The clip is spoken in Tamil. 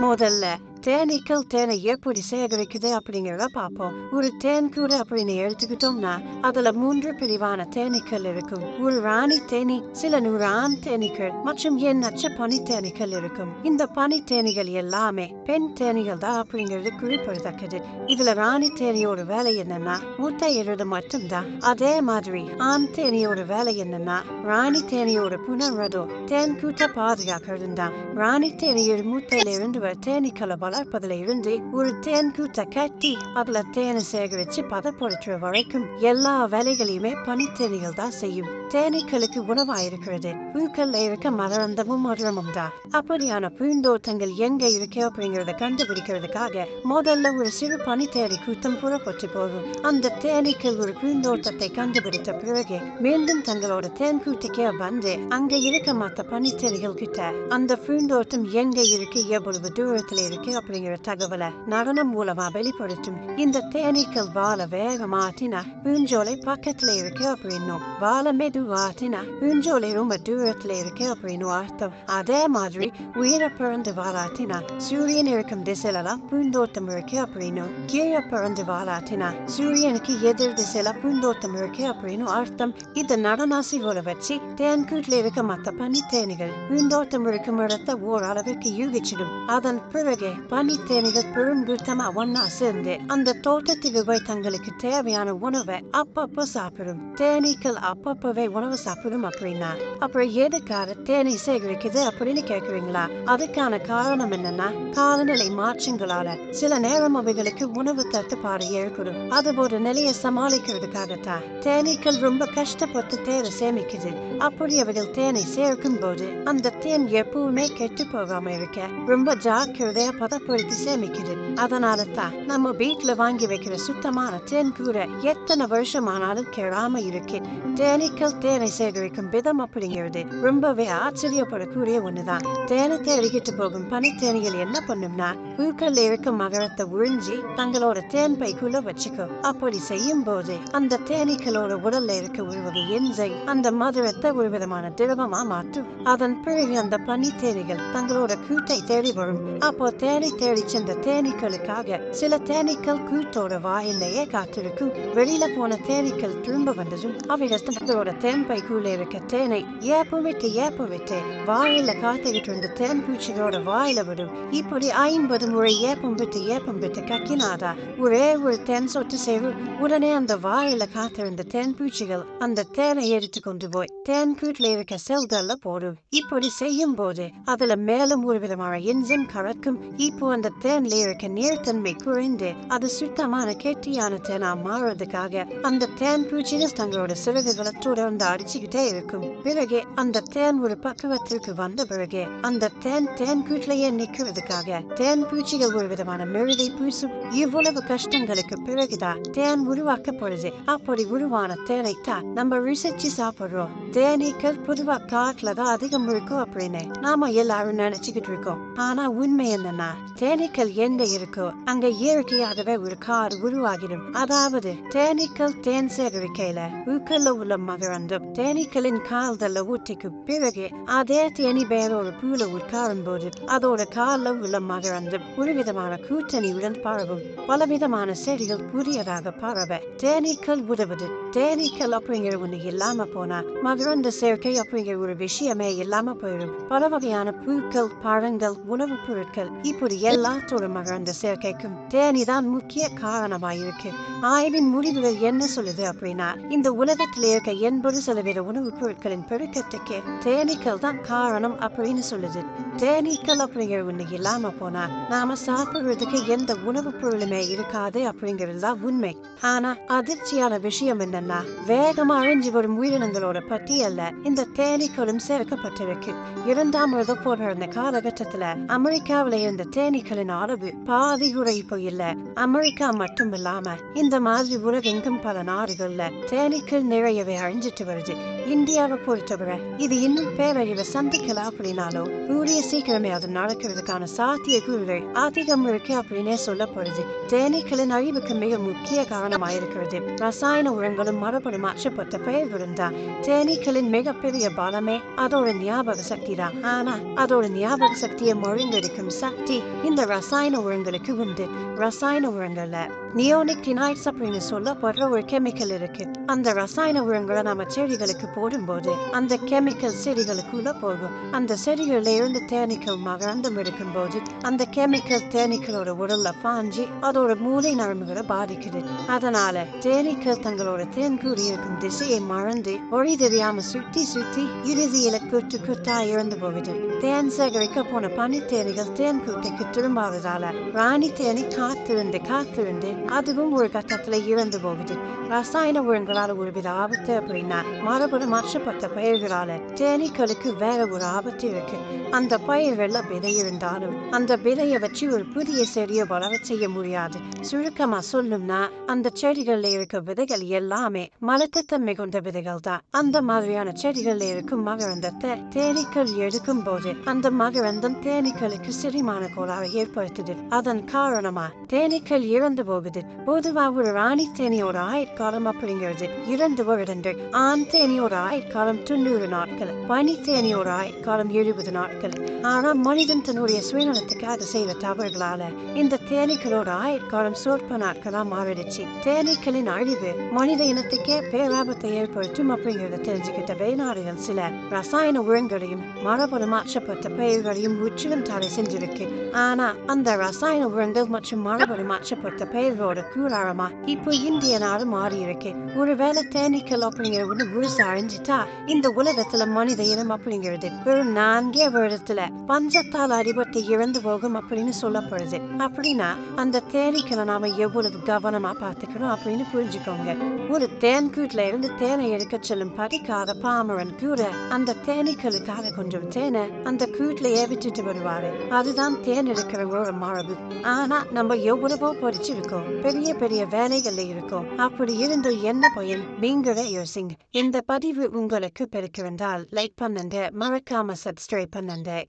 முதல்ல தேனீக்கள் தேனை எப்படி சேகரிக்குது அப்படிங்கிறத பார்ப்போம் ஒரு தேன் கூட அப்படின்னு எடுத்துக்கிட்டோம்னா அதுல மூன்று பிரிவான தேனீக்கள் இருக்கும். ஒரு ராணி தேனி சில நூறு ஆண் தேனீக்கள் மற்றும் எண்ணற்ற பனி தேனீக்கள் இருக்கும். இந்த பனி தேனீகள் எல்லாமே பெண் தேனீகள் தான் அப்படிங்கிறது குறிப்பிடத்தக்கது. இதுல ராணி தேனியோட வேலை என்னன்னா முட்டை இடுறது மட்டும்தான். அதே மாதிரி ஆண் தேனியோட வேலை என்னன்னா ராணி தேனியோட புனர்வதோ தேன் கூட்ட பாதுகாக்கிறது தான். ராணி தேனியோட மூட்டையில இருந்து தேனீக்களை வளர்ப்பதுல இருந்து ஒரு தேன் கூட்ட கட்டி அதுல தேனை சேகரிச்சு பதப்படுத்துற வரைக்கும் எல்லா வேலைகளையுமே பனித்தேனிகள் தான் செய்யும். தேனீக்களுக்கு உணவா இருக்கிறது பூக்கள்ல இருக்க மலரந்தமும் மதுரமும் தான். அப்படியான பூந்தோட்டங்கள் எங்க இருக்கு அப்படிங்கறத கண்டுபிடிக்கிறதுக்காக முதல்ல ஒரு சிறு பனித்தேனி கூட்டம் புறப்பட்டு போகும். அந்த தேனீக்கள் ஒரு பூந்தோட்டத்தை கண்டுபிடித்த பிறகு மீண்டும் தங்களோட தேன் கூட்டுக்கே வந்து அங்க இருக்க மற்ற பனித்தேனிகள் கிட்ட அந்த பூந்தோட்டம் எங்க இருக்கு எவ்வளவு தூரத்துல இருக்கு அப்படிங்கிற தகவலை நடனம் மூலமா வெளிப்படுத்தும். இந்த தேனீக்கள் வாழ வேகமாட்டினா பூஞ்சோலை பக்கத்துல இருக்கு அப்படின்னும். வாழ மெதுவாட்டினா பூஞ்சோலை ரொம்ப தூரத்துல இருக்கு அப்படின்னு அர்த்தம். அதே மாதிரி உயிர பிறந்து வாழாட்டினா சூரியன் இருக்கும் திசையிலலாம் பூந்தோட்டம் இருக்கு அப்படின்னு கீழே பிறந்து வாழாட்டினா சூரியனுக்கு எதிர் திசையில பூந்தோட்டம் இருக்கு அப்படின்னு அர்த்தம். இந்த நடனாசிவோட வச்சு தேன் கூட்டுல இருக்க மத்த பனி தேனிகள் பூந்தோட்டம் இருக்கும் இடத்தை ஓரளவிற்கு யூகிச்சிடும். அதன் பிறகு பனி தேனிகள் பெருங்கூட்டமா ஒன்னா சேர்ந்து அந்த தோட்டத்துக்கு போய் தங்களுக்கு தேவையான உணவை அப்பப்போ சாப்பிடும். தேனீக்கள் அப்பப்பவே உணவு சாப்பிடும் அப்படின்னா அப்புறம் எதுக்காக தேனீ சேகரிக்குது அப்படின்னு கேக்குறீங்களா? அதுக்கான காரணம் என்னன்னா காலநிலை மாற்றங்களால சில நேரம் அவைகளுக்கு உணவு தட்டுப்பாடு ஏற்படும். அது ஒரு நிலையை சமாளிக்கிறதுக்காகத்தான். தேனீக்கள் ரொம்ப கஷ்டப்பட்டு தேனை சேமிக்குது. அப்படி அவைகள் தேனை சேர்க்கும் போது அந்த தேன் எப்பவுமே கெட்டு போகாம இருக்க ரொம்ப ஜாக்கிரதையா பதப்படுத்தி சேமிக்குது அதனால தான் நம்ம வீட்டுல வாங்கி வைக்கிற சுத்தமான தேன் கூட எத்தனை வருஷம் ஆனாலும் கெடாம இருக்கு தேனீக்கள் தேனை சேகரிக்கும் விதம் அப்படிங்கிறது ரொம்பவே ஆச்சரியப்படக்கூடிய ஒண்ணுதான் தேனை தேடிக்கிட்டு போகும் பனித்தேனிகள் என்ன பண்ணும்னா பூக்கள்ல இருக்கும் மகரத்தை உறிஞ்சி தங்களோட தேன் பைக்குள்ள வச்சுக்கும் அப்படி செய்யும் போது அந்த தேனீக்களோட உடல்ல இருக்க ஒரு வகை என்சை அந்த மதுரத்தை ஒரு விதமான திரவமா மாற்றும் அதன் பிறகு அந்த பனித்தேனிகள் தங்களோட கூட்டை தேடி வரும். அப்போ தேனை தேடி சென்ற தேனீக்களுக்காக சில தேனீக்கள் கூட்டோட வாயிலேயே காத்திருக்கும். வெளியில போன தேனீக்கள் திரும்ப வந்ததும் அவைகள் தங்களோட தேன் பைக்குள்ள இருக்க தேனை ஏப்ப விட்டு ஏப்ப விட்டு வாயில காத்துக்கிட்டு இருந்த தேன் பூச்சிகளோட வாயில விடும். இப்படி ஐம்பது அது ஏப்பம் விட்டு ஏப்பம் கக்கினாதா ஒரே ஒரு தேன் சொட்டு சேரும் உடனே அந்த வாயில காத்திருந்த தேன் பூச்சிகள் அந்த தேனை எடுத்து கொண்டு போய் தேன் கூட்டில் இருக்க செல்கள்ல போடும் இப்படி செய்யும் போது அதுல மேலும் ஒரு விதமான என்ஜிம் கறக்கும் இப்போ அந்த தேன்ல இருக்க நீர்த்தன்மை குறைந்து அது சுத்தமான கெட்டியான தேனா மாறுறதுக்காக அந்த தேன் பூச்சிகள் தங்களோட சிறகுகளை தொடர்ந்து அடிச்சுக்கிட்டே இருக்கும் பிறகு அந்த தேன் ஒரு பக்குவத்திற்கு வந்த பிறகு அந்த தேன் தேன் கூட்டிலேயே நிக்கிறதுக்காக தேன் பூச்சிகள் ஒரு விதமான மெழுதை பூசும் இவ்வளவு கஷ்டங்களுக்கு பிறகுதான் தேன் உருவாக்கப்படுது அப்படி உருவான தேனை தான் நம்ம ரிசர்ச்சி சாப்பிடுறோம். தேனீக்கள் பொதுவா காட்டுல தான் அதிகம் இருக்கும் அப்படின்னு நாம எல்லாரும் நினைச்சுக்கிட்டு இருக்கோம். ஆனா உண்மை என்னன்னா தேனீக்கள் எங்க இருக்கோ அங்க இயற்கையாகவே ஒரு காடு உருவாகிடும். அதாவது தேனீக்கள் தேன் சேகரிக்கையில ஊக்கல்ல உள்ள மகரந்தம். தேனீக்களின் கால்தல்ல ஊட்டிக்கு பிறகு அதே தேனி வேறொரு பூல உட்காரும் போது அதோட கால்ல உள்ள மகரந்தம். ஒரு விதமான கூட்டணியுடன் பரவும். பலவிதமான செடிகள் புதியதாக பரவ. தேனீக்கள் உதவுது. தேனீக்கள் அப்படிங்கிற ஒண்ணு இல்லாம போனா மகரந்த சேர்க்கை அப்படிங்கிற ஒரு விஷயமே இல்லாம போயிடும். பல வகையான பூக்கள் பழங்கள் உணவுப் பொருட்கள் இப்படி எல்லாத்தோட மகரந்த சேர்க்கைக்கும் தேனிதான் முக்கிய காரணமாயிருக்கு. ஆய்வின் முடிவுகள் என்ன சொல்லுது அப்படின்னா இந்த உலகத்தில் இருக்க எண்பது சதவீத உணவுப் பொருட்களின் பெருக்கத்துக்கு தேனீக்கள் தான் காரணம் அப்படின்னு சொல்லுது. தேனீக்கள் அப்படிங்கிற ஒண்ணு இல்லாம போனா நாம சாப்பிடுறதுக்கு எந்த உணவுப் பொருளுமே இருக்காது அப்படிங்கிறது தான் உண்மை. ஆனா அதிர்ச்சியான விஷயம் என்னன்னா வேகமா அழிஞ்சு வரும் உயிரினங்களோட பட்டியல்ல இந்த தேனீக்களும் சேர்க்கப்பட்டிருக்கு. இரண்டாம் உலக போர் நடந்த காலகட்டத்துல அமெரிக்காவில இருந்த தேனீக்களின் அளவு பாதி குறைப்பு இல்ல அமெரிக்கா மட்டும் இல்லாம இந்த மாதிரி உலகெங்கும் பல நாடுகள்ல தேனீக்கள் நிறையவே அழிஞ்சிட்டு வருது. இந்தியாவை பொறுத்தவரை இது இன்னும் பேரழிவை சந்திக்கலாம் அப்படின்னாலும் கூடிய சீக்கிரமே அது நடக்கிறதுக்கான சாத்திய கூறுகள் அதிகம் இருக்கு அப்படின்னே சொல்லப்படுது. தேனீக்களின் அழிவுக்கு மிக முக்கிய காரணமாயிருக்கிறது. ரசாயன உரங்களும் மரபணும் மாற்றப்பட்ட பெயர்களும் தான் தேனீக்களின் மிகப்பெரிய பலமே அதோட ஞாபக சக்தி தான் ஆனா அதோட ஞாபக சக்தியை மழுங்கடிக்கும் சக்தி இந்த ரசாயன உரங்களுக்கு உண்டு. ரசாயன உரங்கள்ல நியோனிக்டினைட்ஸ் அப்படின்னு சொல்லப்படுற ஒரு கெமிக்கல் இருக்கு. அந்த ரசாயன உரங்களை நம்ம செடிகளுக்கு போடும்போது அந்த கெமிக்கல் செடிகளுக்குள்ள போகும். அந்த செடிகள்ல இருந்து தேனீக்கள் மகரந்தம் எடுக்கும்போது அந்த கெமிக்கல் தேனீக்களோட உடல்ல பாஞ்சு அதோட மூளை நரம்புகளை பாதிக்குது. அதனால தேனீக்கள் தங்களோட தேன்கூடி இருக்கும் திசையை மறந்து வழி தெரியாம சுத்தி சுத்தி இறுதியில குத்து குட்டா இறந்து போகுது. தேன் சேகரிக்க போன பனி தேனிகள் தேன் கூட்டைக்கு திரும்பாததால ராணி தேனி காத்திருந்து காத்திருந்து அதுவும் ஒரு கட்டத்துல இறந்து போகுது. ரசாயன உரங்களால ஒருவித ஆபத்து அப்படின்னா மரபணு மாற்றப்பட்ட பயிர்களால தேனீக்களுக்கு வேற ஒரு ஆபத்து இருக்கு. அந்த பயிர்கள்ல விதை இருந்தாலும் அந்த விதையை வச்சு ஒரு புதிய செடியை வளர செய்ய முடியாது. சுருக்கமா சொல்லணும்னா அந்த செடிகள்ல இருக்க விதைகள் எல்லாமே மலத்தத்தன்மை கொண்ட விதைகள் தான் அந்த மாதிரியான செடிகள்ல இருக்கும் மகரந்தத்தை தேனீக்கள் எடுக்கும் போது அந்த மகரந்தம் தேனீக்களுக்கு செரிமான கோளாறு ஏற்படுத்துது. அதன் காரணமா தேனீக்கள் இறந்து போகுது. பொதுவா ஒரு ராணி தேனியோட ஆயுட்காலம் அப்படிங்கிறது இரண்டு வருடங்கள். ஆண் தேனியோட ஆயுட்காலம் தொண்ணூறு நாட்கள். பனி தேனியோட ஆயுட்காலம் எழுபது நாட்கள். ஆனா மனிதன் தன்னுடைய சுயநலத்துக்காக செய்ய செய்த தவறுகளால இந்த தேனீக்களோட ஆயுட்காலம் சொற்ப நாட்களா மாறிடுச்சு. தேனீக்களின் அழிவு மனித இனத்துக்கே பேராபத்தை ஏற்படுத்தும் அப்படிங்கறத தெரிஞ்சுக்கிட்ட வெளிநாடுகள் சில ரசாயன உரங்களையும் மரபணு மாற்றப்பட்ட பயிர்களையும் முற்றிலும் தடை செஞ்சிருக்கு. ஆனா அந்த ரசாயன உரங்கள் மற்றும் மரபணு மாற்றப்பட்ட பயிர்களோட கூடாரமா இப்போ இந்திய நாடு மாறி இருக்கு ஒருவேளை தேனீக்கள் அப்படிங்கிற ஒண்ணு முழுசா அழிஞ்சிட்டா இந்த உலகத்துல மனித இனம் அப்படிங்கிறது வெறும் நான்கே வருடத்துல பஞ்சத்தால் அடிபட்டு இறந்து போகும் அப்படி அப்படின்னு சொல்லப்படுது. அப்படின்னா அந்த தேனீக்களை நாம எவ்வளவு கவனமா பார்த்துக்கணும் அப்படின்னு புரிஞ்சுக்கோங்க. ஒரு தேன் கூட்டுல இருந்து தேனை எடுக்க செல்லும் படிக்காத பாமரன் கூட அந்த தேனீக்களுக்காக கொஞ்சம் தேனை அந்த கூட்டுலயே விட்டுட்டு வருவாரு. அதுதான் தேன் எடுக்கிறவங்களோட மரபு. ஆனா நம்ம எவ்வளவோ படிச்சிருக்கோம். பெரிய பெரிய வேலைகள்ல இருக்கோம். அப்படி இருந்து என்ன பயன்? நீங்களே யோசிங்க. இந்த பதிவு உங்களுக்கு பிடிச்சிருந்தால் லைக் பண்ணுங்க. மறக்காம சப்ஸ்கிரைப் பண்ணுங்க.